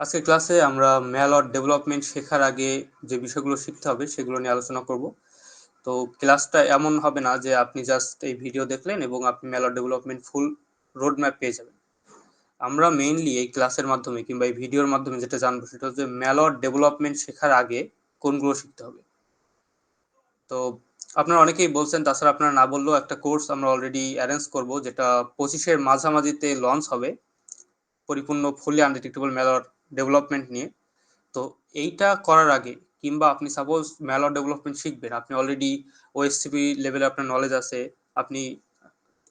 আজকের ক্লাসে আমরা ম্যালওয়্যার ডেভেলপমেন্ট শেখার আগে যে বিষয়গুলো শিখতে হবে সেগুলো নিয়ে আলোচনা করব। তো ক্লাসটা এমন হবে না যে আপনি জাস্ট এই ভিডিও দেখলেন এবং আপনি malware development full road map পেয়ে যাবেন। আমরা মেইনলি এই ক্লাসের মাধ্যমে কিংবা এই ভিডিওর মাধ্যমে যেটা জানব সেটা হচ্ছে ম্যালওয়্যার ডেভেলপমেন্ট শেখার আগে কোনগুলো শিখতে হবে। তো আপনারা অনেকেই বলছেন, তাছাড়া আপনারা না বললেও একটা কোর্স আমরা অলরেডি অ্যারেঞ্জ করব, যেটা পঁচিশের মাঝামাঝিতে লঞ্চ হবে। পরিপূর্ণ ফুলি আনডিটেক্টেবল ম্যালওয়্যার ডেভেলপমেন্ট নিয়ে। তো এইটা করার আগে কিংবা আপনি সাপোজ ম্যালওয়্যার ডেভেলপমেন্ট শিখবেন, আপনি অলরেডি ওএসসিপি লেভেলে আপনার নলেজ আছে, আপনি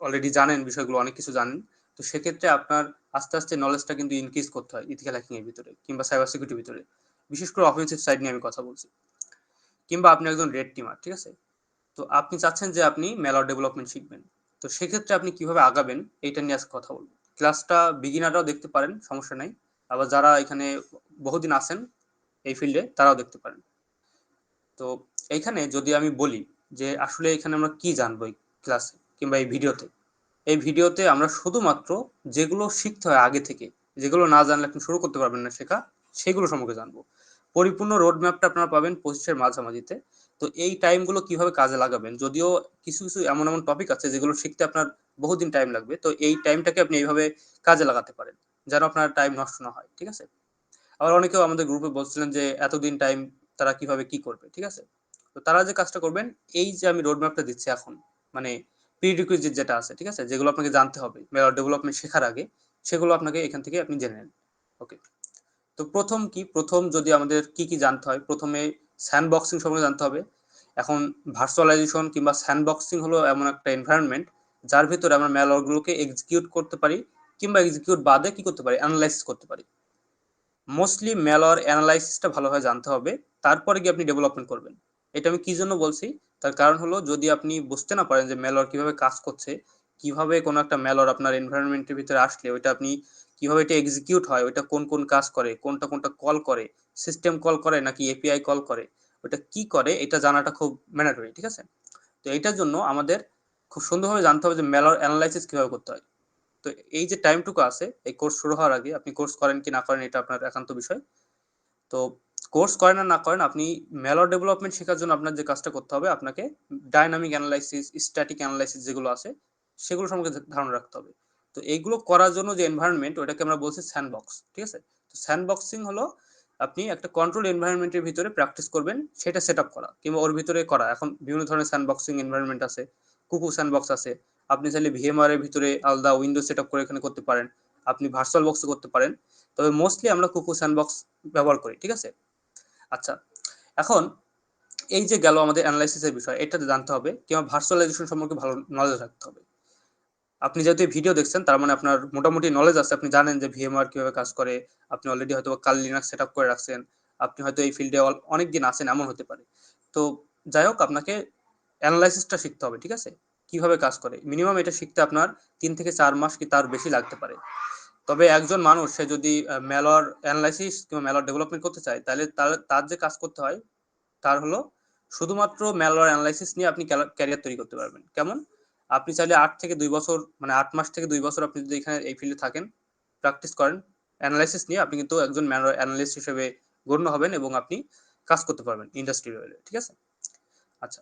অলরেডি জানেন বিষয়গুলো, অনেক কিছু জানেন, তো সেক্ষেত্রে আপনার আস্তে আস্তে নলেজটা কিন্তু ইনক্রিজ করতে হয় ইথিক্যাল হ্যাকিং এর ভিতরে কিংবা সাইবার সিকিউরিটির ভিতরে। বিশেষ করে অফেন্সিভ সাইড নিয়ে আমি কথা বলছি। কিংবা আপনি একজন রেড টিমার ঠিক আছে? তো আপনি চাচ্ছেন যে আপনি ম্যালওয়্যার ডেভেলপমেন্ট শিখবেন। তো সেক্ষেত্রে আপনি কীভাবে আগাবেন, এইটা নিয়ে আজকে কথা বলব। ক্লাসটা বিগিনাররাও দেখতে পারেন, সমস্যা নাই। আবার যারা এখানে বহুদিন আছেন এই ফিল্ডে, তারাও দেখতে পারেন। তো এইখানে যদি আমি বলি যে আসলে এখানে আমরা কি জানব এই ক্লাসে কিংবা এই ভিডিওতে এই ভিডিওতে আমরা শুধুমাত্র যেগুলো শিখতে হয় আগে থেকে, যেগুলো না জানলে আপনি শুরু করতে পারবেন না শেখা, সেগুলো সম্পর্কে জানব। পরিপূর্ণ রোড ম্যাপটা আপনারা পাবেন পঁচিশের মাঝামাঝিতে। তো এই টাইমগুলো কীভাবে কাজে লাগাবেন? যদিও কিছু কিছু এমন এমন টপিক আছে যেগুলো শিখতে আপনার বহুদিন টাইম লাগবে। তো এই টাইমটাকে আপনি এইভাবে কাজে লাগাতে পারেন। যেন আপনার টাইম নষ্ট না হয়, ঠিক আছে? আবার অনেকেও আমাদের গ্রুপে বলছিলেন যে, এতদিন টাইম তারা কীভাবে কি করবে? ঠিক আছে? তো তারা যে কাজটা করবেন, এই যে আমি রোড ম্যাপটা দিচ্ছি এখন মানে প্রিরিকুইজিট যেটা আছে, ঠিক আছে? যেগুলো আপনাকে জানতে হবে মেলার ডেভেলপমেন্ট শেখার আগে, সেগুলো আপনাকে এখান থেকে আপনি জেনে নেন ওকে তো প্রথম কি? প্রথম যদি আমাদের কি কি জানতে হয়, প্রথমে স্যান্ডবক্সিং সম্পর্কে জানতে হবে। এখন ভার্চুয়ালাইজেশন কিংবা স্যান্ডবক্সিং হলো এমন একটা এনভায়রনমেন্ট যার ভিতরে আমরা ম্যালওয়্যারগুলোকে এক্সিকিউট করতে পারি কিংবা এক্সিকিউট বাদে কি করতে পারি? অ্যানালাইসিস করতে পারি। মোস্টলি ম্যালওয়্যার অ্যানালাইসিসটা ভালোভাবে জানতে হবে, তারপরে গিয়ে আপনি ডেভেলপমেন্ট করবেন। এটা আমি কি জন্য বলছি? তার কারণ হলো যদি আপনি বুঝতে না পারেন যে ম্যালওয়্যার কীভাবে কাজ করছে, কীভাবে কোনো একটা ম্যালওয়্যার আপনার এনভায়রনমেন্টের ভিতরে আসলে, ওইটা আপনি কীভাবে এটা এক্সিকিউট হয়, ওইটা কোন কোন কাজ করে, কোনটা কোনটা কল করে সিস্টেম কল করে নাকি এপিআই কল করে, ওইটা কি করে, এটা জানাটা খুব ম্যান্ডেটরি ঠিক আছে? তো এইটার জন্য আমাদের খুব সুন্দরভাবে জানতে হবে যে ম্যালওয়্যার অ্যানালাইসিস কীভাবে করতে হয়। তো এই যে টাইমটুকু আছে, এই কোর্স শুরু হওয়ার আগে আপনি কোর্স করেন কি না করেন, এটা আপনার একান্ত বিষয়। তো কোর্স করেন না করেন, আপনি ম্যালওয়্যার ডেভেলপমেন্ট শেখার জন্য আপনার যে কাজটা করতে হবে, আপনাকে ডাইনামিক অ্যানালাইসিস স্ট্যাটিক অ্যানালাইসিস যেগুলো আছে, সেগুলো সম্পর্কে ধারণা রাখতে হবে। তো এইগুলো করার জন্য যে এনভায়রনমেন্ট ওটাকে আমরা বলছি স্যান্ডবক্স ঠিক আছে? তো স্যান্ডবক্সিং হলো আপনি একটা কন্ট্রোল এনভায়রনমেন্টের ভিতরে প্র্যাকটিস করবেন, সেটা সেট আপ করা, কিংবা ওর ভিতরে করা। এখন বিভিন্ন ধরনের স্যান্ডবক্সিং এনভায়রনমেন্ট আছে, কুকু স্যান্ডবক্স আছে আপনি চাইলে ভিএমআর এর ভিতরে আলাদা উইন্ডো সেট আপ করে এখানে করতে পারেন। আপনি ভার্চুয়াল বক্সে করতে পারেন। তবে মোস্টলি আমরা কুকু স্যান্ডবক্স ব্যবহার করি, ঠিক আছে? আচ্ছা এখন এই যে গেল আমাদের অ্যানালাইসিসের বিষয় এটা জানতে হবে কিংবা ভার্চুয়ালাইজেশন সম্পর্কে ভালো নলেজ রাখতে হবে। আপনি যেহেতু ভিডিও দেখছেন, তার মানে আপনার মোটামুটি নলেজ আছে। আপনি জানেন যে ভিএমআর কীভাবে কাজ করে, আপনি অলরেডি হয়তো কাল লিনাক্স সেট আপ করে রাখছেন, আপনি হয়তো এই ফিল্ডে অনেক দিন আছেন, এমন হতে পারে। তো যাই হোক, আপনাকে অ্যানালাইসিসটা শিখতে হবে, ঠিক আছে? কীভাবে কাজ করে? মিনিমাম এটা শিখতে আপনার তিন থেকে চার মাস কি তার বেশি লাগতে পারে। তবে একজন মানুষ, সে যদি ম্যালওয়ার অ্যানালাইসিস কিংবা ম্যালওয়ার ডেভেলপমেন্ট করতে চায়, তাহলে তার তার যে কাজ করতে হয়, তার হলো শুধুমাত্র ম্যালওয়ার অ্যানালাইসিস নিয়ে আপনি ক্যারিয়ার তৈরি করতে পারবেন। কেমন? আপনি চাইলে আট থেকে দুই বছর মানে আট মাস থেকে দুই বছর আপনি যদি এখানে এই ফিল্ডে থাকেন প্র্যাকটিস করেন অ্যানালাইসিস নিয়ে আপনি কিন্তু একজন ম্যানুয়াল অ্যানালিস্ট হিসেবে গণ্য হবেন এবং আপনি কাজ করতে পারবেন ইন্ডাস্ট্রি লেভেলে ঠিক আছে? আচ্ছা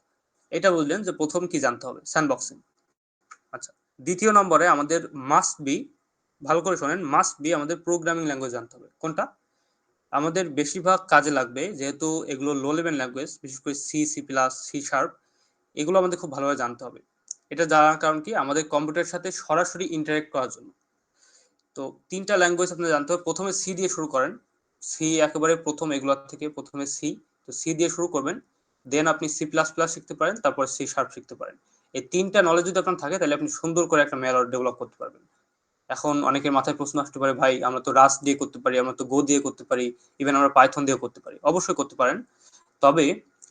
এটা বললেন যে প্রথম কি জানতে হবে? স্যান্ডবক্সিং আচ্ছা দ্বিতীয় নম্বরে আমাদের মাস্ট বি ভালো করে শোনেন মাস্ট বি আমাদের প্রোগ্রামিং ল্যাঙ্গুয়েজ জানতে হবে। কোনটা? আমাদের বেশিরভাগ কাজে লাগবে, যেহেতু এগুলো লো লেভেল ল্যাঙ্গুয়েজ বিশেষ করে C C plus C sharp এগুলো আমাদের খুব ভালোভাবে জানতে হবে। এটা জানার কারণ কি? আমাদের কম্পিউটারের সাথে সরাসরি ইন্টারেক্ট করার জন্য। তো তিনটা ল্যাঙ্গুয়েজ আপনি জানতে হবে। প্রথমে সি দিয়ে শুরু করেন। সি একেবারে প্রথম এগুলোর থেকে প্রথমে সি তো সি দিয়ে শুরু করবেন। দেন আপনি সি প্লাস প্লাস শিখতে পারেন, তারপর সি শার্প শিখতে পারেন। এই তিনটা নলেজ যদি আপনার থাকে, তাহলে আপনি সুন্দর করে একটা মেল ডেভেলপ করতে পারবেন। এখন অনেকের মাথায় প্রশ্ন আসতে পারে, ভাই, আমরা তো রাস দিয়ে করতে পারি, আমরা তো গো দিয়ে করতে পারি ইভেন আমরা পাইথন দিয়ে করতে পারি। অবশ্যই করতে পারেন। তবে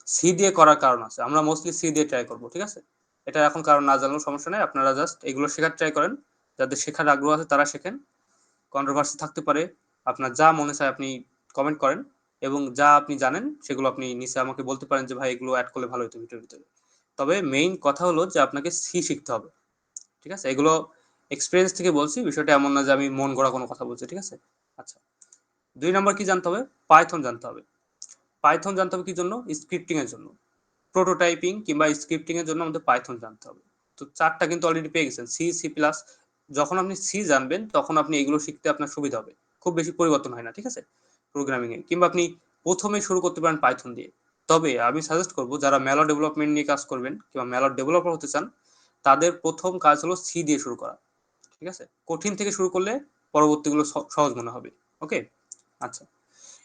সি দিয়ে করার কারণ আছে। আমরা মোস্টলি সি দিয়ে ট্রাই করব, ঠিক আছে? এটা এখন কারণ না জানানোর সমস্যা নেই। আপনারা জাস্ট এগুলো শেখার ট্রাই করেন। যাদের শেখার আগ্রহ আছে, তারা শেখেন। কন্ট্রোভার্সি থাকতে পারে। আপনার যা মনে চায় আপনি কমেন্ট করেন। এবং যা আপনি জানেন, সেগুলো আপনি নিচে আমাকে বলতে পারেন যে, ভাই, এগুলো অ্যাড করলে ভালো হতো ভিডিওর ভিতরে। তবে মেইন কথা হলো যে, আপনাকে সি শিখতে হবে, ঠিক আছে? এগুলো এক্সপিরিয়েন্স থেকে বলছি, বিষয়টা এমন না যে, আমি মন গড়া কোনো কথা বলছি, ঠিক আছে? আচ্ছা দুই নম্বর কি জানতে হবে? পাইথন জানতে হবে। পাইথন জানতে হবে কি জন্য? স্ক্রিপ্টিং এর জন্য। প্রোটোটাইপিং কিংবা স্ক্রিপ্টিং এর জন্য আমাদের পাইথন জানতে হবে। তো চারটা কিন্তু অলরেডি পেয়ে গেছেন সি সি প্লাস যখন আপনি সি জানবেন, তখন আপনি এগুলো শিখতে আপনার সুবিধা হবে। খুব বেশি পরিবর্তন হয় না, ঠিক আছে? প্রোগ্রামিং এ, কিংবা আপনি প্রথমে শুরু করতে পারেন পাইথন দিয়ে। তবে আমি সাজেস্ট করব, যারা মেলো ডেভেলপমেন্ট নিয়ে কাজ করবেন, কিংবা মেলো ডেভেলপার হতে চান, তাদের প্রথম কাজ হলো সি দিয়ে শুরু করা। ঠিক আছে? কঠিন থেকে শুরু করলে পরবর্তীগুলো সহজ মনে হবে। ওকে আচ্ছা।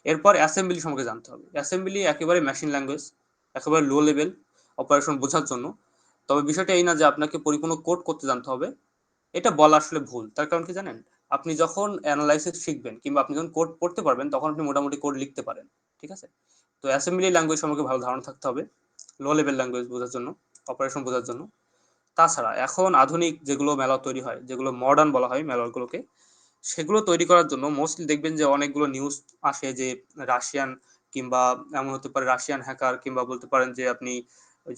এরপর অ্যাসেম্বলি সম্পর্কে জানতে হবে। অ্যাসেম্বলি একেবারে মেশিন ল্যাঙ্গুয়েজ একেবারে লো লেভেল অপারেশন বোঝার জন্য। তবে বিষয়টা এই না যে আপনাকে পরিপূর্ণ কোড করতে জানতে হবে। এটা বলা আসলে ভুল। তার কারণ কি জানেন? আপনি যখন অ্যানালাইসিস শিখবেন কিংবা আপনি যখন কোড পড়তে পারবেন, তখন আপনি মোটামুটি কোড লিখতে পারেন, ঠিক আছে? তো অ্যাসেম্বলি ল্যাঙ্গুয়েজ সম্পর্কে ভালো ধারণা থাকতে হবে লো লেভেল ল্যাঙ্গুয়েজ বোঝার জন্য অপারেশন বোঝার জন্য। তাছাড়া এখন আধুনিক যেগুলো মেলা তৈরি হয়, যেগুলো মডার্ন বলা হয় মেলাগুলোকে সেগুলো তৈরি করার জন্য মোস্টলি দেখবেন যে অনেকগুলো নিউজ আসে যে রাশিয়ান কিংবা এমন হতে পারে রাশিয়ান হ্যাকার কিংবা বলতে পারেন যে আপনি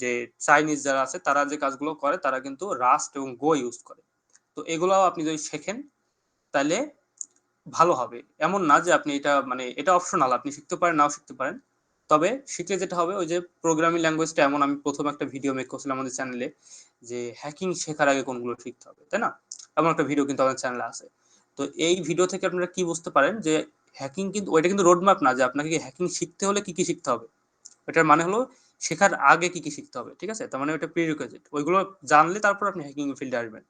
যে চাইনিজ যারা আছে, তারা যে কাজগুলো করে, তারা কিন্তু রাস্ট এবং গো ইউজ করে। তো এগুলো আপনি যদি শেখেন তাহলে ভালো হবে। এমন না যে আপনি এটা মানে এটা অপশনাল আপনি শিখতে পারেন, নাও শিখতে পারেন। তবে শিখলে যেটা হবে, ওই যে প্রোগ্রামিং ল্যাঙ্গুয়েজটা এমন, আমি প্রথম একটা ভিডিও মেক করছিলাম আমাদের চ্যানেলে যে হ্যাকিং শেখার আগে কোনগুলো শিখতে হবে, তাই না? এমন একটা ভিডিও কিন্তু আমাদের চ্যানেলে আছে। তো এই ভিডিও থেকে আপনারা কি বুঝতে পারেন যে হ্যাকিং কিন্তু, ওইটা কিন্তু রোডম্যাপ না, যে আপনাকে হ্যাকিং শিখতে হলে কি কি শিখতে হবে। এটার মানে হলো শেখার আগে কি কি শিখতে হবে, ঠিক আছে? তার মানে ওইটা প্রিরিকুইজিট ওইগুলো জানলে তারপর আপনি হ্যাকিং ফিল্ডে আসবেন,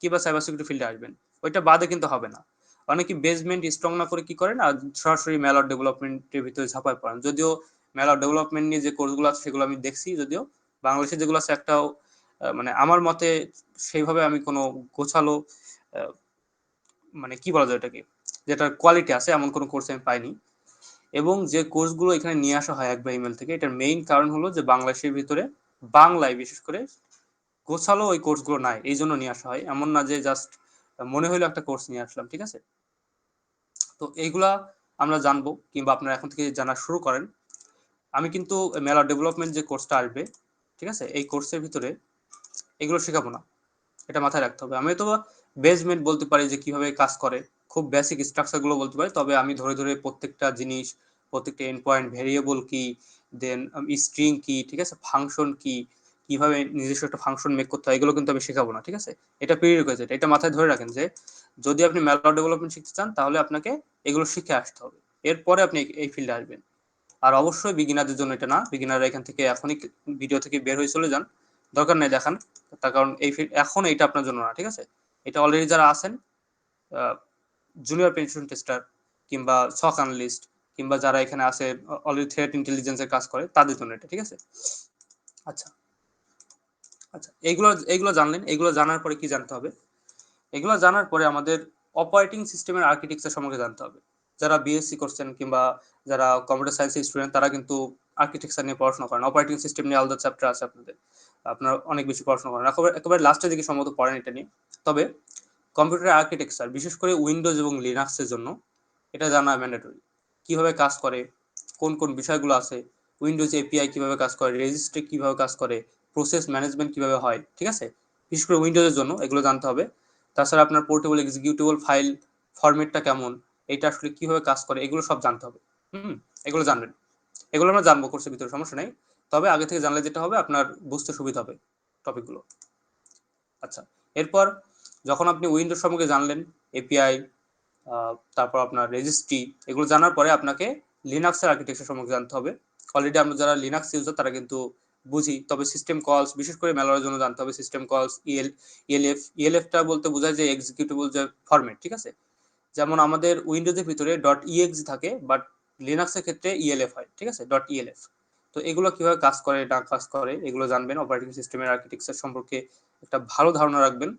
কিংবা সাইবার সিকিউরিটি ফিল্ডে আসবেন। ওইটা বাদে কিন্তু হবে না। অনেকে বেসমেন্ট স্ট্রং না করে কি করেন আর সরাসরি মেলার ডেভেলপমেন্টের ভিতরে ঝাঁপায় পড়েন। যদিও মেলার ডেভেলপমেন্ট নিয়ে যে কোর্সগুলো আছে সেগুলো আমি দেখছি, যদিও বাংলাদেশে যেগুলো আছে একটাও মানে আমার মতে সেইভাবে আমি কোনো গোছালো মানে কি বলা যায় এটাকে যেটার কোয়ালিটি আছে এমন কোনো কোর্স আমি পাইনি। এবং যে কোর্সগুলো এখানে নিয়ে আসা হয় একবার ইমেল থেকে, এটার মেইন কারণ হলো যে বাংলাদেশের ভিতরে বাংলায় বিশেষ করে গোছালো ওই কোর্সগুলো নাই, এই জন্য নিয়ে আসা হয়। এমন না যে জাস্ট মনে হইল একটা কোর্স নিয়ে আসলাম, ঠিক আছে? তো এইগুলা আমরা জানব কিংবা আপনারা এখন থেকে জানা শুরু করেন। আমি কিন্তু মেলা ডেভেলপমেন্ট যে কোর্সটা আসবে, ঠিক আছে? এই কোর্সের ভিতরে এগুলো শেখাবো না। এটা মাথায় রাখতে হবে। আমি তো বেসমেন্ট বলতে পারি যে কীভাবে কাজ করে, খুব বেসিক স্ট্রাকচারগুলো বলতে পারি, তবে আমি ধরে ধরে প্রত্যেকটা জিনিস, প্রত্যেকটা এন্ড পয়েন্ট ভেরিয়েবল কি দেন স্ট্রিং কি, ঠিক আছে? ফাংশন কি কীভাবে নিজস্ব একটা ফাংশন মেক করতে হয়, এগুলো কিন্তু আমি শেখাবো না, ঠিক আছে? এটা প্রি রিকোয়েস্ট এটা মাথায় ধরে রাখেন যে, যদি আপনি ম্যালওয়্যার ডেভেলপমেন্ট শিখতে চান, তাহলে আপনাকে এগুলো শিখে আসতে হবে। এরপরে আপনি এই ফিল্ডে আসবেন। আর অবশ্যই বিগিনারদের জন্য এটা না বিগিনাররা এখান থেকে এখনই ভিডিও থেকে বের হয়ে চলে যান। দরকার নেই দেখান, তার কারণ এই ফিল্ড এখন এটা আপনার জন্য না, ঠিক আছে? এটা অলরেডি যারা আছেন জুনিয়র পেনশন টেস্টার কিংবা সক অ্যানালিস্ট কিংবা যারা এখানে আছে অলরেডি থ্রেট ইন্টেলিজেন্সের কাজ করে, তাদের জন্য এটা, ঠিক আছে? আচ্ছা। আচ্ছা এইগুলো এইগুলো জানলেন এগুলো জানার পরে কি জানতে হবে? এগুলো জানার পরে আমাদের অপারেটিং সিস্টেমের আর্কিটেকচার সম্পর্কে জানতে হবে। যারা বিএসসি করছেন কিংবা যারা কম্পিউটার সায়েন্সের স্টুডেন্ট তারা কিন্তু আর্কিটেকচার নিয়ে পড়াশোনা করেন। অপারেটিং সিস্টেম নিয়ে আলাদা চ্যাপ্টার আছে আপনাদের। আপনারা অনেক বেশি পড়াশোনা করেন। একেবারে লাস্টের দিকে সম্ভবত পড়েন এটা নিয়ে। তবে কম্পিউটার আর্কিটেকচার বিশেষ করে উইন্ডোজ এবং লিনাক্সের জন্য এটা জানা ম্যান্ডেটরি কীভাবে কাজ করে, কোন কোন বিষয়গুলো আছে উইন্ডোজ এপিআই কীভাবে কাজ করে রেজিস্ট্রি কীভাবে কাজ করে প্রসেস ম্যানেজমেন্ট কীভাবে হয়, ঠিক আছে? বিশেষ করে উইন্ডোজের জন্য, এগুলো জানতে হবে। তাছাড়া আপনার পোর্টেবল এক্সিকিউটেবল ফাইল ফরম্যাটটা কেমন, এটা আসলে কীভাবে কাজ করে, এগুলো সব জানতে হবে। হুম? এগুলো জানবেন। এগুলো আমরা জানব কোর্সের ভিতরে, সমস্যা নেই। তবে আগে থেকে জানলে যেটা হবে, আপনার বুঝতে সুবিধা হবে টপিকগুলো আচ্ছা এরপর যখন আপনি উইন্ডোজ সম্পর্কে জানলেন এপিআই তারপর আপনার রেজিস্ট্রি এগুলো জানার পরে আপনাকে লিনাক্সের আর্কিটেকচার সম্পর্কে জানতে হবে। অলরেডি আমরা যারা লিনাক্স ইউজার তারা কিন্তু বুঝি। তবে সিস্টেম কলস বিশেষ করে মেলার জন্য জানতে হবে সিস্টেম কলস ইএল ইএলএফ ইএলএফটা বলতে বোঝায় যে এক্সিকিউটেবল যে ফরম্যাট ঠিক আছে? যেমন আমাদের উইন্ডোজের ভিতরে ডট ইএক্স থাকে বাট লিনাক্সের ক্ষেত্রে ইএলএফ হয়, ঠিক আছে? ডট ইএলএফ তো এগুলো কীভাবে কাজ করে, না কাজ করে, এগুলো জানবেন। অপারেটিং সিস্টেমের আর্কিটেকচার সম্পর্কে একটা ভালো ধারণা রাখবেন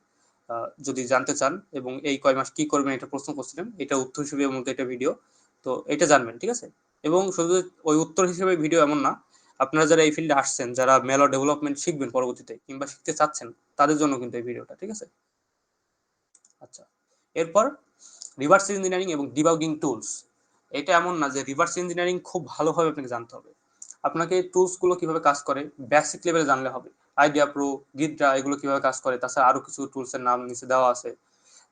যদি জানতে চান, এবং এই কয় মাস কি করবেন এটা প্রশ্ন করছিলেন এটা উত্তর হিসেবে মধ্যে এটা ভিডিও তো এটা জানবেন, ঠিক আছে? এবং শুধু ওই উত্তর হিসেবে ভিডিও এমন না আপনারা যারা এই ফিল্ডে আসছেন, যারা মেলা ডেভেলপমেন্ট শিখবেন পরবর্তীতে কিংবা শিখতে চাচ্ছেন, তাদের জন্য কিন্তু এই ভিডিওটা ঠিক আছে? আচ্ছা এরপর রিভার্স ইঞ্জিনিয়ারিং এবং ডিবাগিং টুলস এটা এমন না যে রিভার্স ইঞ্জিনিয়ারিং খুব ভালোভাবে আপনাকে জানতে হবে। আপনাকে টুলসগুলো কীভাবে কাজ করে বেসিক লেভেলে জানলে হবে। আইডিয়া প্রো গিটরা এগুলো কীভাবে কাজ করে, তাছাড়া আরও কিছু টুলসের নাম নিচে দেওয়া আছে।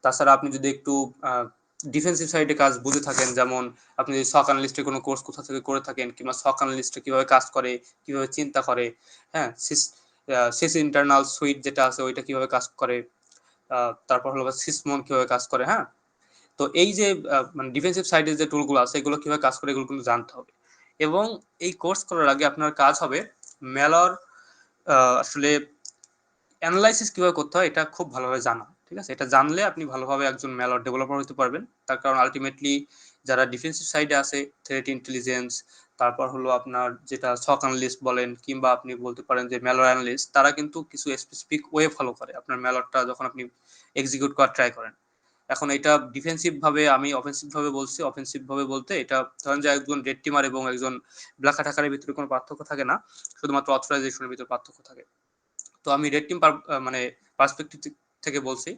তাছাড়া আপনি যদি একটু ডিফেন্সিভ সাইডে কাজ বুঝে থাকেন, যেমন আপনি যদি সক অ্যানালিস্টে কোনো কোর্স কোথা থেকে করে থাকেন কিংবা সক অ্যানালিস্টে কীভাবে কাজ করে, কীভাবে চিন্তা করে হ্যাঁ সিস সিস ইন্টারনাল সুইট যেটা আছে ওইটা কীভাবে কাজ করে তারপর হলো সিসমন কীভাবে কাজ করে হ্যাঁ? তো এই যে মানে ডিফেন্সিভ সাইডের যে টুলগুলো আছে, এগুলো কীভাবে কাজ করে, এগুলো কিন্তু জানতে হবে। এবং এই কোর্স করার আগে আপনার কাজ হবে মেলর আসলে অ্যানালাইসিস কীভাবে করতে হয়, এটা খুব ভালোভাবে জানা। ঠিক আছে? এটা জানলে আপনি ভালোভাবে একজন মেলর ডেভেলপার হতে পারবেন। তার কারণ আলটিমেটলি যারা ডিফেন্সিভ সাইডে আছে থ্রেট ইন্টেলিজেন্স তারপর হলো আপনার যেটা সক অ্যানালিস্ট বলেন, কিংবা আপনি বলতে পারেন যে মেলর অ্যানালিস্ট তারা কিন্তু কিছু স্পেসিফিক ওয়ে ফলো করে। আপনার মেলরটা যখন আপনি এক্সিকিউট করার ট্রাই করেন। এখন এটা ডিফেন্সিভ ভাবে, আমি অফেন্সিভ ভাবে বলছি অফেন্সিভ ভাবে বলতে এটা ধরেন যে একজন রেড টিমার এবং একজন ব্ল্যাক আটাকারের ভিতরে কোনো পার্থক্য থাকে না, শুধুমাত্র অথরাইজেশনের ভিতরে পার্থক্য থাকে। তো আমি রেড টিম মানে পার্সপেক্টিভ থেকে বলছি।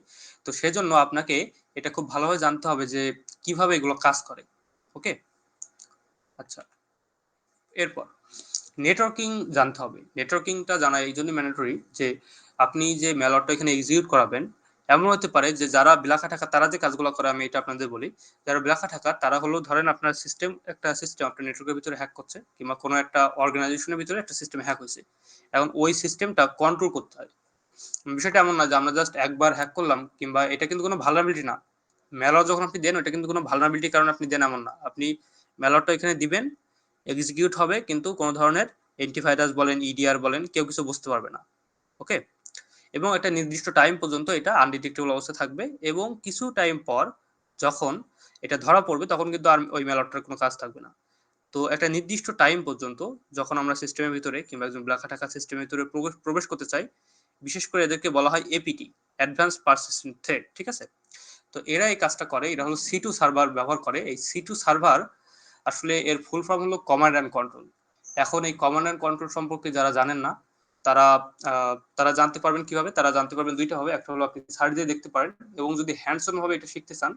তো সেজন্য আপনাকে এটা খুব ভালোভাবে জানতে হবে যে কীভাবে এগুলো কাজ করে, ওকে? আচ্ছা এরপর নেটওয়ার্কিং জানতে হবে। নেটওয়ার্কিংটা জানা এই জন্য ম্যান্ডেটরি যে আপনি যে মেলরটা এখানে এক্সিকিউট করাবেন এমন হতে পারে যে যারা বিলাখা টাকা তারা যে কাজগুলো করে, আমি এটা আপনাদের বলি, যারা বিলাখা টাকা তারা হলো ধরেন আপনার সিস্টেম একটা সিস্টেম আপনার নেটওয়ার্কের ভিতরে হ্যাক করছে, কিংবা কোনো একটা অর্গানাইজেশনের ভিতরে একটা সিস্টেম হ্যাক হয়েছে। এখন ওই সিস্টেমটা কন্ট্রোল করতে হয়। বিষয়টা এমন না যে আমরা জাস্ট একবার হ্যাক করলাম কিংবা এটা কিন্তু কোনো ভালনাবিলিটি না। মেলর যখন আপনি দেন, ওটা কিন্তু কোনো ভালনাবিলিটির কারণে আপনি দেন এমন না। আপনি মেলরটা এখানে দিবেন এক্সিকিউট হবে, কিন্তু কোনো ধরনের এন্টিভাইরাস বলেন ইডিআর বলেন, কেউ কিছু বুঝতে পারবে না। ওকে এবং একটা নির্দিষ্ট টাইম পর্যন্ত এটা আনডিটেক্টেবল অবস্থায় থাকবে এবং কিছু টাইম পর যখন এটা ধরা পড়বে, তখন কিন্তু আর ওই মেলরটার কোনো কাজ থাকবে না। তো একটা নির্দিষ্ট টাইম পর্যন্ত যখন আমরা সিস্টেমের ভিতরে কিংবা একজন ব্লাখা টাকা সিস্টেমের ভিতরে প্রবেশ করতে চাই বিশেষ করে এদেরকে বলা হয় এপিটি অ্যাডভান্স পারসিস্টেন্ট থ্রেড ঠিক আছে? তো এরা এই কাজটা করে, এরা হলো সি টু সার্ভার ব্যবহার করে। এই সি টু সার্ভার আসলে এর ফুল ফর্ম হলো কমান্ড অ্যান্ড কন্ট্রোল এখন এই কমান্ড অ্যান্ড কন্ট্রোল সম্পর্কে যারা জানেন না, তারা তারা জানতে পারবেন কীভাবে? তারা জানতে পারবেন দুইটা হবে। একটা হলো আপনি সার্চ দিয়ে দেখতে পারেন এবং যদি হ্যান্ডসন ভাবে এটা শিখতে চান,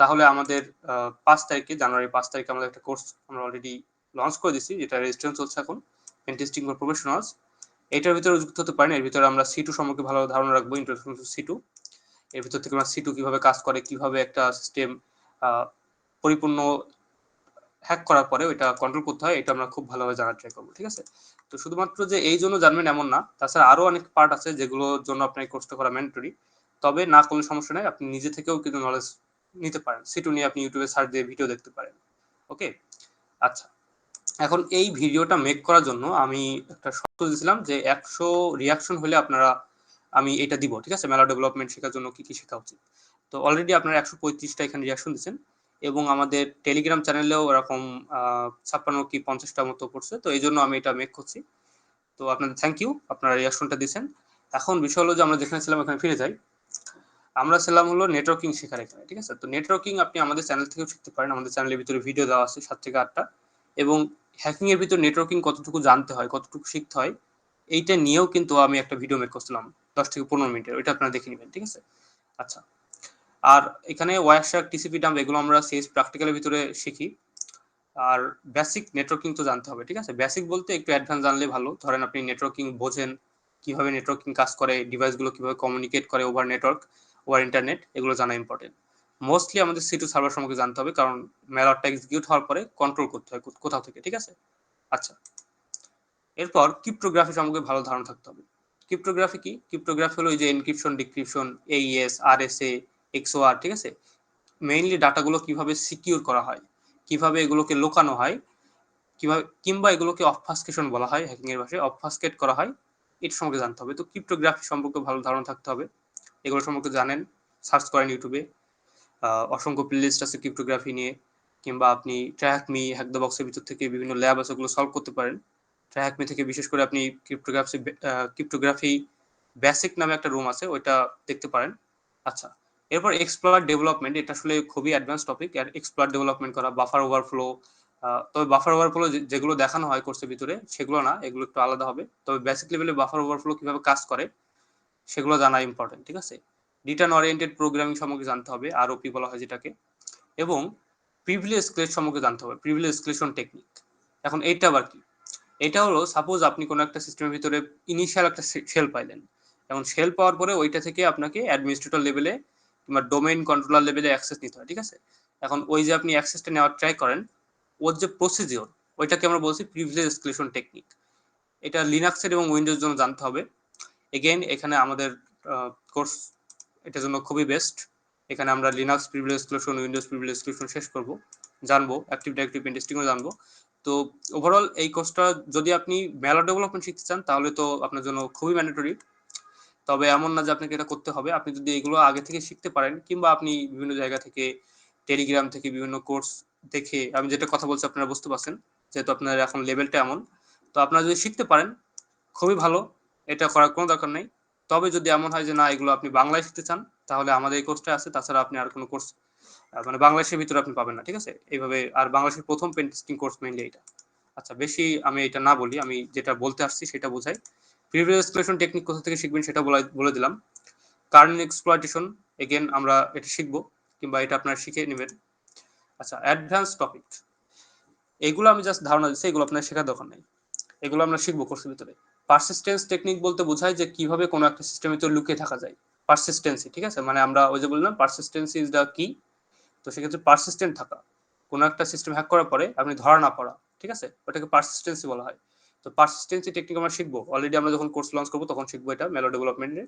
তাহলে আমাদের পাঁচ তারিখে, জানুয়ারি পাঁচ তারিখে আমাদের একটা কোর্স আমরা অলরেডি লঞ্চ করে দিচ্ছি যেটা রেজিস্ট্রেশন চলছে এখন। পেন্টেস্টিং ফর প্রফেশনালস এটার ভিতরে যুক্ত হতে পারেন, এর ভিতরে আমরা সি টু সম্পর্কে ভালো ধারণা রাখব ইন্ট্রোডাকশন টু সি টু এর ভিতর থেকে আমরা সি টু কীভাবে কাজ করে, কীভাবে একটা সিস্টেম পরিপূর্ণ হ্যাক করার পরে ওইটা কন্ট্রোল করতে হয়, এটা আমরা খুব ভালোভাবে জানার ট্রাই করব, ঠিক আছে? তো শুধুমাত্র যে এই জন্য জানবেন এমন না, তাছাড়া আরও অনেক পার্ট আছে যেগুলোর জন্য আপনার কোর্সটা করা ম্যান্ডেটরি তবে না কোনো সমস্যা নেই, আপনি নিজে থেকেও কিন্তু নলেজ নিতে পারেন। সিটু নিয়ে আপনি ইউটিউবে সার্চ দিয়ে ভিডিও দেখতে পারেন ওকে আচ্ছা। এখন এই ভিডিওটা মেক করার জন্য আমি একটা শর্ত দিয়েছিলাম যে একশো রিয়াকশন হলে আপনারা আমি এটা দিব, ঠিক আছে? মেলা ডেভেলপমেন্ট শেখার জন্য কি কি শেখা উচিত। তো অলরেডি আপনারা একশো পঁয়ত্রিশটা এখানে রিয়াকশন দিচ্ছেন এবং আমাদের টেলিগ্রাম চ্যানেলেও এরকম ছাপ্পান্ন কি পঞ্চাশটা মতো পড়ছে, তো এই জন্য আমি এটা মেক করছি। তো আপনাদের থ্যাংক ইউ আপনারা রিয়াকশনটা দিচ্ছেন এখন বিষয় হলো যে আমরা যেখানে ছিলাম এখানে ফিরে যাই। আমরা ছিলাম হলো নেটওয়ার্কিং শেখার এখানে, ঠিক আছে? তো নেটওয়ার্কিং আপনি আমাদের চ্যানেল থেকেও শিখতে পারেন। আমাদের চ্যানেলের ভিতরে ভিডিও দেওয়া আছে সাত থেকে আটটা এবং হ্যাকিং এর ভিতরে নেটওয়ার্কিং কতটুকু জানতে হয়, কতটুকু শিখতে হয়, এইটা নিয়েও কিন্তু আমি একটা ভিডিও মেক করছিলাম দশ থেকে পনেরো মিনিটের, ওইটা আপনারা দেখে নেবেন, ঠিক আছে? আচ্ছা। আর এখানে ওয়ারশাক টিসিপি ডাম্প এগুলো আমরা সিএস প্র্যাকটিক্যালের ভিতরে শিখি। আর বেসিক নেটওয়ার্কিং তো জানতে হবে, ঠিক আছে? বেসিক বলতে একটু অ্যাডভান্স জানলে ভালো। ধরেন আপনি নেটওয়ার্কিং বোঝেন, কীভাবে নেটওয়ার্কিং কাজ করে ডিভাইসগুলো কীভাবে কমিউনিকেট করে ওভার নেটওয়ার্ক ওভার ইন্টারনেট এগুলো জানা ইম্পর্টেন্ট মোস্টলি আমাদের সিটু সার্ভার সম্পর্কে জানতে হবে, কারণ মেলরটা এক্সিকিউট হওয়ার পরে কন্ট্রোল করতে হয় কোথাও থেকে, ঠিক আছে? আচ্ছা। এরপর ক্রিপ্টোগ্রাফি সম্পর্কে ভালো ধারণা থাকতে হবে। ক্রিপ্টোগ্রাফি কি? ক্রিপ্টোগ্রাফি হলো যে encryption decryption AES RSA XOR ঠিক আছে? মেইনলি ডাটাগুলো কীভাবে সিকিউর করা হয়, কীভাবে এগুলোকে লোকানো হয়, কীভাবে কিংবা এগুলোকে অফাস্কেশন বলা হয় হ্যাকিং এর ভাষায় অফাস্কেট করা হয়, এটা সম্পর্কে জানতে হবে। তো ক্রিপ্টোগ্রাফি সম্পর্কে ভালো ধারণা থাকতে হবে। এগুলো সম্পর্কে জানেন সার্চ করেন ইউটিউবে অসংখ্য প্লেলিস্ট আছে ক্রিপ্টোগ্রাফি নিয়ে, কিংবা আপনি ট্র্যাক মি হ্যাক দ্য বক্সের ভিতর থেকে বিভিন্ন ল্যাব আছে, ওগুলো সলভ করতে পারেন। ট্র্যাক মি থেকে বিশেষ করে আপনি ক্রিপ্টোগ্রাফি ক্রিপ্টোগ্রাফি বেসিক নামে একটা রুম আছে, ওইটা দেখতে পারেন। আচ্ছা এরপর এক্সপ্লোর ডেভেলপমেন্ট এটা আসলে খুবই অ্যাডভান্স টপিক আর এক্সপ্লোর ডেভেলপমেন্ট করা বাফার ওভারফ্লো তবে বাফার ওভারফ্লো যেগুলো দেখানো হয় কোর্সের ভিতরে, সেগুলো না, এগুলো একটু আলাদা হবে। তবে বেসিক লেভেলে বাফার ওভারফ্লো কীভাবে কাজ করে, সেগুলো জানা ইম্পর্টেন্ট ঠিক আছে? রিটার্ন ওরিয়েন্টেড প্রোগ্রামিং সম্পর্কে জানতে হবে আর ওপি বলা হয় যেটাকে, এবং প্রিভিলেজ স্কেলেট সম্পর্কে জানতে হবে প্রিভিলেজ স্কেলেশন টেকনিক এখন এইটা আবার কি? এটা হলো সাপোজ আপনি কোনো একটা সিস্টেমের ভিতরে ইনিশিয়াল একটা শেল পাইলেন এখন শেল পাওয়ার পরে ওইটা থেকে আপনাকে অ্যাডমিনিস্ট্রেটর লেভেলে কিংবা ডোমেইন কন্ট্রোলার লেভেলে অ্যাক্সেস নিতে হয়, ঠিক আছে? এখন ওই যে আপনি অ্যাক্সেসটা নেওয়ার ট্রাই করেন, ওর যে প্রসিজিওর ওইটাকে আমরা বলছি প্রিভিলেজ এসকেলেশন টেকনিক এটা লিনাক্সের এবং উইন্ডোজ জন্য জানতে হবে। এগেইন এখানে আমাদের কোর্স এটার জন্য খুবই বেস্ট এখানে আমরা Linux privilege escalation Windows privilege escalation শেষ করব, জানব অ্যাক্টিভ ডাইরেক্টরি পেন্টেস্টিংও জানব। তো ওভারঅল এই কোর্সটা যদি আপনি ম্যালো ডেভেলপমেন্ট শিখতে চান, তাহলে তো আপনার জন্য খুবই ম্যান্ডেটরি তবে এমন না যে আপনাকে এটা করতে হবে। আপনি যদি এগুলো আগে থেকে শিখতে পারেন, কিংবা আপনি বিভিন্ন জায়গা থেকে টেলিগ্রাম থেকে বিভিন্ন কোর্স দেখে, আমি যেটা কথা বলছি আপনারা বুঝতে পারছেন, যেহেতু আপনার এখন লেভেলটা এমন। তো আপনারা যদি শিখতে পারেন, খুবই ভালো। এটা করার কোনো দরকার নেই। তবে যদি এমন হয় যে না, এগুলো আপনি বাংলায় শিখতে চান, তাহলে আমাদের এই কোর্সটা আছে। তাছাড়া আপনি আর কোনো কোর্স মানে বাংলাদেশের ভিতরে আপনি পাবেন না, ঠিক আছে? এইভাবে আর বাংলাদেশের প্রথম পেন টেস্টিং কোর্স মেইনলি এটা আচ্ছা বেশি আমি এটা না বলি, আমি যেটা বলতে আসছি সেটা বোঝাই। প্রিভিয়াস এক্সপ্লোরেশন টেকনিক কোথা থেকে শিখবেন সেটা বলে বলে দিলাম। কার্ন এক্সপ্লয়টেশন এগেন আমরা এটা শিখব, কিংবা এটা আপনারা শিখে নেবেন। আচ্ছা অ্যাডভান্স টপিক এগুলো আমি জাস্ট ধারণা দিচ্ছি, এগুলো আপনার শেখার দরকার নেই। এগুলো আমরা শিখব কোর্সের ভিতরে। পারসিস্টেন্স টেকনিক বলতে বোঝায় যে কীভাবে কোনো একটা সিস্টেমের ভিতরে লুকিয়ে থাকা যায়। পারসিস্টেন্সি ঠিক আছে? মানে আমরা ওই যে বললাম পারসিস্টেন্সি ইজ দ্য কি তো সেক্ষেত্রে পারসিস্টেন্ট থাকা। কোনো একটা সিস্টেম হ্যাক করার পরে আপনি ধরা না পড়া, ঠিক আছে? ওটাকে পারসিস্টেন্সি বলা হয়। তো পারসিস্টেন্সি টেকনিক আমরা শিখব। অলরেডি আমরা যখন কোর্স লঞ্চ করব, তখন শিখব এটা মেলো ডেভেলপমেন্টের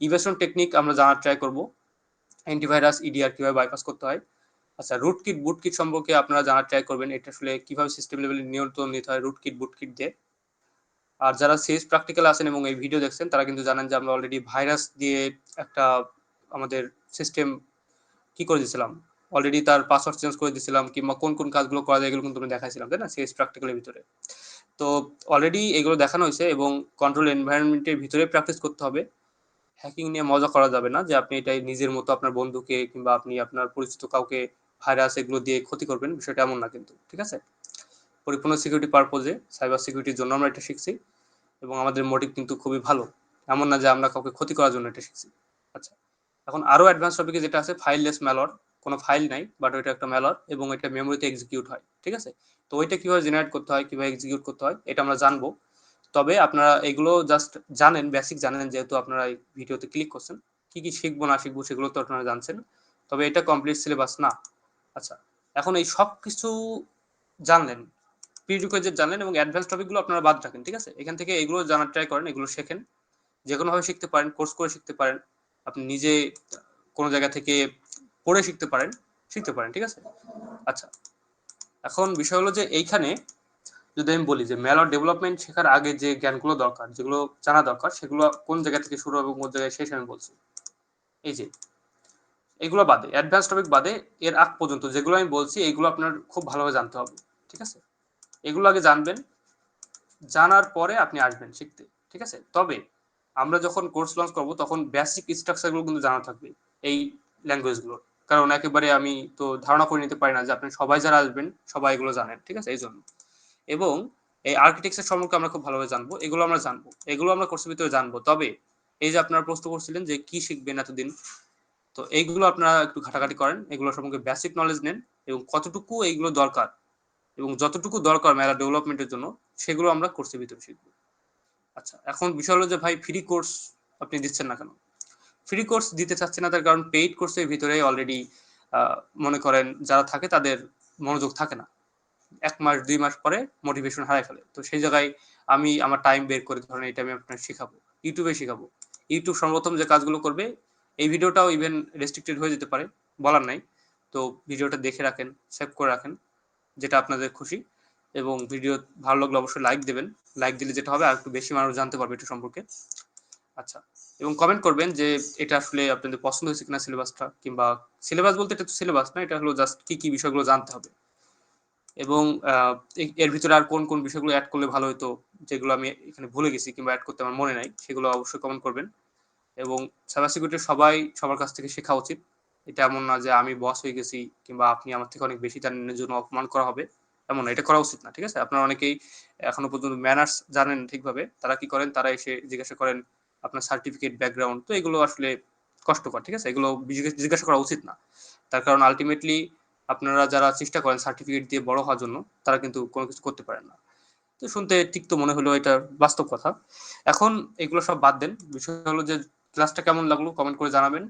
ইভেশন টেকনিক আমরা জানার ট্রাই করব। অ্যান্টিভাইরাস ইডিআর কীভাবে বাইপাস করতে হয়। আচ্ছা রুট কিট বুট কিট সম্পর্কে আপনারা জানার ট্রাই করবেন। এটা আসলে কীভাবে সিস্টেম লেভেলে নিয়ন্ত্রণ নিতে হয় রুট কিট বুট কিট দিয়ে। আর যারা সিএস প্র্যাকটিক্যাল আছেন এবং এই ভিডিও দেখছেন, তারা কিন্তু জানেন যে আমরা অলরেডি ভাইরাস দিয়ে একটা আমাদের সিস্টেম কি করে দিয়েছিলাম? অলরেডি তার পাসওয়ার্ড চেঞ্জ করে দিয়েছিলাম, কিংবা কোন কোন কাজগুলো করা যায়, এগুলো কিন্তু আমি দেখাইছিলাম, তাই না? সিএস প্র্যাকটিক্যালের ভিতরে। তো অলরেডি এগুলো দেখানো হয়েছে এবং কন্ট্রোল এনভায়রনমেন্টের ভিতরে প্র্যাকটিস করতে হবে। হ্যাকিং নিয়ে মজা করা যাবে না যে আপনি এটাই নিজের মতো আপনার বন্ধুকে কিংবা আপনি আপনার পরিচিত কাউকে ভাইরাস এগুলো দিয়ে ক্ষতি করবেন, বিষয়টা এমন না কিন্তু, ঠিক আছে? পরিপূর্ণ সিকিউরিটি পারপোজে সাইবার সিকিউরিটির জন্য আমরা এটা শিখছি এবং আমাদের মোটিভ কিন্তু খুবই ভালো। এমন না যে আমরা কাউকে ক্ষতি করার জন্য এটা শিখছি। আচ্ছা এখন আরও অ্যাডভান্স টপিকে যেটা আছে ফাইললেস ম্যালর কোনো ফাইল নাই বাট ওইটা একটা ম্যালর এবং এটা মেমোরিতে এক্সিকিউট হয়, ঠিক আছে? তো ওইটা কীভাবে জেনারেট করতে হয়, কীভাবে এক্সিকিউট করতে হয়, এটা আমরা জানব। তবে আপনারা এগুলো জাস্ট জানেন বেসিক জানেন, যেহেতু আপনারা এই ভিডিওতে ক্লিক করছেন। কি কি শিখব, না শিখব, সেগুলো তো আপনারা জানছেন। তবে এটা কমপ্লিট সিলেবাস না। আচ্ছা এখন এই সব কিছু জানলেন প্রিরিকোয়েজেট জানলেন এবং অ্যাডভান্স টপিকগুলো আপনারা বাদ রাখেন, ঠিক আছে? এখান থেকে এগুলো জানার ট্রাই করেন, এগুলো শেখেন। যে কোনোভাবে শিখতে পারেন কোর্স করে শিখতে পারেন, আপনি নিজে কোনো জায়গা থেকে পড়ে শিখতে পারেন শিখতে পারেন, ঠিক আছে? আচ্ছা এখন বিষয় হলো যে এইখানে যদি আমি বলি যে মেলর ডেভেলপমেন্ট শেখার আগে যে জ্ঞানগুলো দরকার, যেগুলো জানা দরকার, সেগুলো কোন জায়গা থেকে শুরু হবে, কোন জায়গায় শেষ আমি বলছি। এই যে, এগুলো বাদে অ্যাডভান্স টপিক বাদে, এর আগ পর্যন্ত যেগুলো আমি বলছি, এগুলো আপনার খুব ভালোভাবে জানতে হবে, ঠিক আছে? এগুলো আগে জানবেন। জানার পরে আপনি আসবেন শিখতে, ঠিক আছে? তবে আমরা যখন কোর্স লঞ্চ করব, তখন বেসিক স্ট্রাকচারগুলো কিন্তু জানা থাকবে এই ল্যাঙ্গুয়েজগুলোর কারণ একেবারে আমি তো ধারণা করে নিতে পারি না যে আপনি সবাই যারা আসবেন, সবাই এগুলো জানেন, ঠিক আছে? এই জন্য। এবং এই আর্কিটেকচার সম্পর্কে আমরা খুব ভালোভাবে জানব, এগুলো আমরা জানব, এগুলো আমরা কোর্সের ভিতরে জানব। তবে এই যে আপনারা প্রশ্ন করছিলেন যে কি শিখবেন এতদিন, তো এইগুলো আপনারা একটু ঘাটাঘাটি করেন। এগুলো সম্পর্কে বেসিক নলেজ নেন এবং কতটুকু এইগুলো দরকার এবং যতটুকু দরকার মেলা ডেভেলপমেন্টের জন্য, সেগুলো আমরা কোর্সের ভিতরে শিখব। আচ্ছা এখন বিষয় হলো যে ভাই ফ্রি কোর্স আপনি দিচ্ছেন না কেন? ফ্রি কোর্স দিতে চাচ্ছি না তার কারণ পেইড কোর্সের ভিতরে অলরেডি মনে করেন যারা থাকে তাদের মনোযোগ থাকে না। এক মাস, দুই মাস পরে মোটিভেশন হারাই ফেলে। তো সেই জায়গায় আমি আমার টাইম বের করে ধরেন এটা আমি আপনার শেখাবো ইউটিউবে শেখাবো। ইউটিউব সর্বপ্রথম যে কাজগুলো করবে, এই ভিডিওটাও ইভেন রেস্ট্রিক্টেড হয়ে যেতে পারে, বলার নাই। তো ভিডিওটা দেখে রাখেন সেভ করে রাখেন। যেটা আপনাদের খুশি। এবং ভিডিও ভালো লাগলে অবশ্যই লাইক দেবেন। লাইক দিলে যেটা হবে, আর একটু বেশি মানুষ জানতে পারবে এটা সম্পর্কে। আচ্ছা এবং কমেন্ট করবেন যে এটা আসলে আপনাদের পছন্দ হয়েছে কিনা সিলেবাসটা কিংবা সিলেবাস বলতে এটা তো সিলেবাস না, এটা হলো জাস্ট কি কি বিষয়গুলো জানতে হবে। এবং এর ভিতরে আর কোন কোন বিষয়গুলো অ্যাড করলে ভালো হতো, যেগুলো আমি এখানে ভুলে গেছি কিংবা অ্যাড করতে আমার মনে নাই, সেগুলো অবশ্যই কমেন্ট করবেন। এবং সাইবার সিকিউরিটি সবাই সবার কাছ থেকে শেখা উচিত। এটা এমন না যে আমি বস হয়ে গেছি কিংবা আপনি আমার থেকে অনেক বেশি জানেন জন্য অপমান করা হবে। এমন না, এটা করা উচিত না, ঠিক আছে? আপনারা অনেকেই এখনও পর্যন্ত ম্যানার্স জানেন ঠিকভাবে। তারা কি করেন? তারা এসে জিজ্ঞাসা করেন, আপনার সার্টিফিকেট ব্যাকগ্রাউন্ড তো এগুলো আসলে কষ্টকর, ঠিক আছে? এগুলো জিজ্ঞাসা করা উচিত না। তার কারণ আলটিমেটলি আপনারা যারা চেষ্টা করেন সার্টিফিকেট দিয়ে বড় হওয়ার জন্য, তারা কিন্তু কোনো কিছু করতে পারেন না। তো শুনতে ঠিক তো মনে হলো এটা বাস্তব কথা। এখন এগুলো সব বাদ দেন। বিষয় হলো যে ক্লাসটা কেমন লাগল কমেন্ট করে জানাবেন।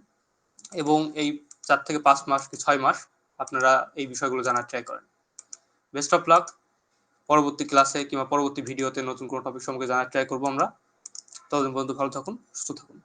এবং এই চার থেকে পাঁচ মাস কি ছয় মাস আপনারা এই বিষয়গুলো জানার ট্রাই করেন। বেস্ট অফ লাক পরবর্তী ক্লাসে কিংবা পরবর্তী ভিডিওতে নতুন কোনো টপিক সম্পর্কে জানার ট্রাই করব আমরা। ততদিন পর্যন্ত ভালো থাকুন, সুস্থ থাকুন।